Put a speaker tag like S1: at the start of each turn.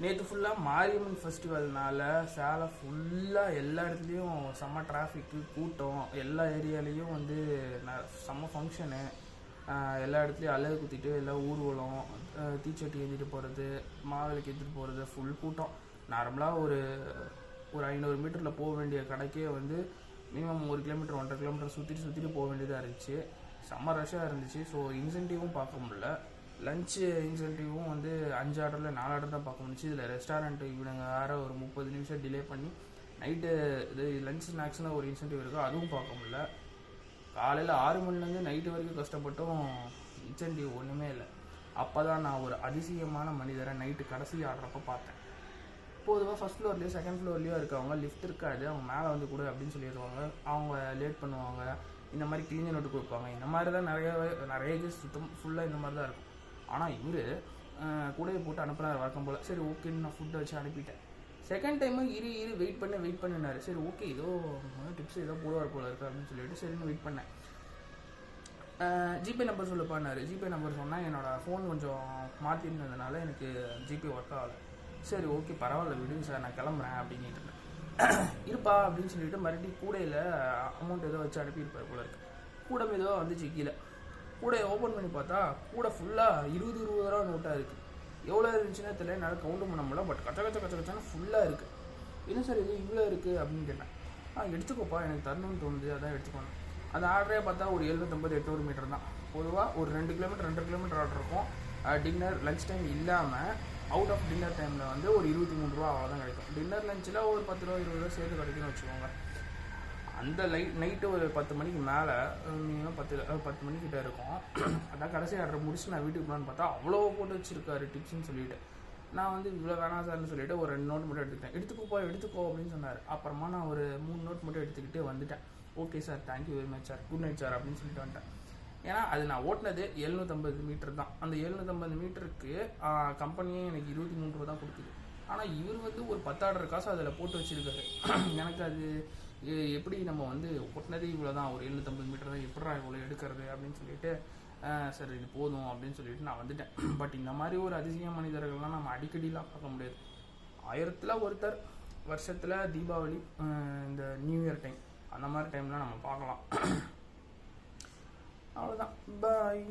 S1: நேற்று ஃபுல்லாக மாரியம்மன் ஃபெஸ்டிவல்னால சேலை ஃபுல்லாக எல்லா இடத்துலையும் செம்ம டிராஃபிக்கு கூட்டம் எல்லா ஏரியாலேயும் வந்து ந- செம்ம ஃபங்க்ஷனு எல்லா இடத்துலையும் அழகு குத்திட்டு எல்லாம் ஊர்வலம் தீச்சட்டி ஏற்றிட்டு போகிறது மாவிளக்கு ஏற்றிட்டு போகிறது ஃபுல் கூட்டம். நார்மலாக ஒரு ஒரு ஐநூறு மீட்டரில் போக வேண்டிய கடைக்கே வந்து மினிமம் ஒரு கிலோமீட்டர் ஒன்றரை கிலோமீட்டர் சுற்றிட்டு சுற்றிட்டு போக வேண்டியதாக இருந்துச்சு. செம்ம ரஷ்ஷாக இருந்துச்சு. ஸோ இன்சென்டிவும் பார்க்க முடில லஞ்சு இன்சென்டிவும் வந்து அஞ்சு ஆர்டரில் நாலு ஆர்டர் தான் பார்க்க முடிஞ்சுச்சு. இதில் ரெஸ்டாரண்ட்டு இவனுங்க வேற ஒரு முப்பது நிமிஷம் டிலே பண்ணி நைட்டு இது லஞ்ச் ஸ்நாக்ஸ்னு ஒரு இன்சென்டிவ் இருக்கோ அதுவும் பார்க்க முடில காலையில் ஆறு மணிலேருந்து நைட்டு வரைக்கும் கஷ்டப்பட்டும் இன்சென்டிவ் ஒன்றுமே இல்லை. அப்போ தான் நான் ஒரு அதிசயமான மனிதரை நைட்டு கடைசி ஆடுறப்ப பார்த்தேன். பொதுவாக ஃபஸ்ட் ஃப்ளோர்லேயோ செகண்ட் ஃப்ளோர்லேயோ இருக்கவங்க லிஃப்ட் இருக்காது அவங்க மேலே வந்து கொடு அப்படின்னு சொல்லிடுவாங்க அவங்க லேட் பண்ணுவாங்க. இந்த மாதிரி கிளீன் நோட்டு கொடுப்பாங்க. இந்த மாதிரி தான் நிறைய நிறைய கேஸ் சுத்தம் ஃபுல்லாக இந்த மாதிரி தான் இருக்கும். ஆனால் இவர் கூடையை போட்டு அனுப்புகிறார் வழக்கம் போல். சரி ஓகேன்னு நான் ஃபுட்டை வச்சு அனுப்பிட்டேன். செகண்ட் டைமு இரு இரு வெயிட் பண்ண வெயிட் பண்ணினாரு. சரி ஓகே ஏதோ டிப்ஸ் ஏதோ போடுவார் போல இருக்கு அப்படின்னு சொல்லிட்டு சரின்னு வெயிட் பண்ணேன். ஜிபே நம்பர் சொல்லுப்பான்னாரு ஜிபே நம்பர் சொன்னால் என்னோடய ஃபோன் கொஞ்சம் மாற்றிருந்ததுனால எனக்கு ஜிபே ஒர்க் ஆகலை. சரி ஓகே பரவாயில்ல விடுங்க சார் நான் கிளம்புறேன் அப்படின்ட்டு இருந்தேன். இருப்பா அப்படின்னு சொல்லிட்டு மறுபடியும் கூடையில் அமௌண்ட் ஏதோ வச்சு அனுப்பியிருப்பார் போல இருக்கு. கூட ஏதோ வந்துச்சு கீழே கூடையை ஓப்பன் பண்ணி பார்த்தா கூட ஃபுல்லாக இருபது இருபது ரூபா நோட்டாக இருக்குது எவ்வளோ இருந்துச்சுன்னா தெரியல என்னால் கவுண்ட் பண்ண முடியல பட் கச்ச கச்ச கச்ச கச்சான்னு ஃபுல்லாக இருக்குது என்ன சார் இது இவ்வளோ இருக்குது அப்படின்னு கேட்டேன். ஆ எடுத்துக்கோப்பா எனக்கு தரணும்னு தோணுது அதான் எடுத்துக்கணும் அந்த ஆர்டரே பார்த்தா ஒரு எழுநூத்தம்பது எட்நூறு மீட்டர் தான். பொதுவாக ஒரு ரெண்டு கிலோமீட்டர் ரெண்டு கிலோமீட்டர் ஆர்டர் இருக்கும். டின்னர் லஞ்ச் டைம் இல்லாமல் அவுட் ஆஃப் டின்னர் டைமில் வந்து ஒரு இருபத்தி மூணு ரூபா அவ்வளோ தான் கிடைக்கும் டின்னர் லஞ்சில் ஒரு பத்து ரூபா இருபது ரூபா சேர்த்து கிடைக்கும்னு வச்சுக்கோங்க. அந்த லைட் நைட்டு ஒரு பத்து மணிக்கு மேலே மினிமம் பத்து பத்து மணிக்கிட்ட இருக்கும். அதான் கடைசி ஆர்டர் முடிச்சு நான் வீட்டுக்கு போகலான்னு பார்த்தா அவ்வளோ போட்டு வச்சிருக்காரு டிப்ஸ்னு சொல்லிட்டு. நான் வந்து இவ்வளோ வேணாம் சார்னு சொல்லிட்டு ஒரு ரெண்டு நோட் மட்டும் எடுத்துக்கிட்டேன். எடுத்துக்கோப்பா எடுத்துக்கோ அப்படின்னு சொன்னார். அப்புறமா நான் ஒரு மூணு நோட் மட்டும் எடுத்துக்கிட்டு வந்துட்டேன். Okay sir thank you very much sir good night sir அப்படின்னு சொல்லிட்டு வந்துட்டேன். ஏன்னா அது நான் ஓட்டினது எழுநூற்றம்பது மீட்டர் தான். அந்த எழுநூற்றம்பது மீட்டருக்கு கம்பெனியே எனக்கு இருபத்தி மூணு ரூபா தான் கொடுக்குது. ஆனால் இவர் வந்து ஒரு பத்தாயிரம் காசு அதில் போட்டு வச்சிருக்காரு. எனக்கு அது இது எப்படி நம்ம வந்து ஒட்டினதே இவ்வளோ தான் ஒரு எழுநூற்றம்பது மீட்டர் தான் எப்படா இவ்வளோ எடுக்கிறது அப்படின்னு சொல்லிட்டு சரி இது போதும் அப்படின்னு சொல்லிட்டு நான் வந்துட்டேன். பட் இந்த மாதிரி ஒரு அதிசய மனிதர்கள்லாம் நம்ம அடிக்கடிலாம் பார்க்க முடியாது. ஆயிரத்தில் ஒருத்தர் வருஷத்தில் தீபாவளி இந்த நியூ இயர் டைம் அந்த மாதிரி டைம்லாம் நம்ம பார்க்கலாம். அவ்வளோதான் பாய்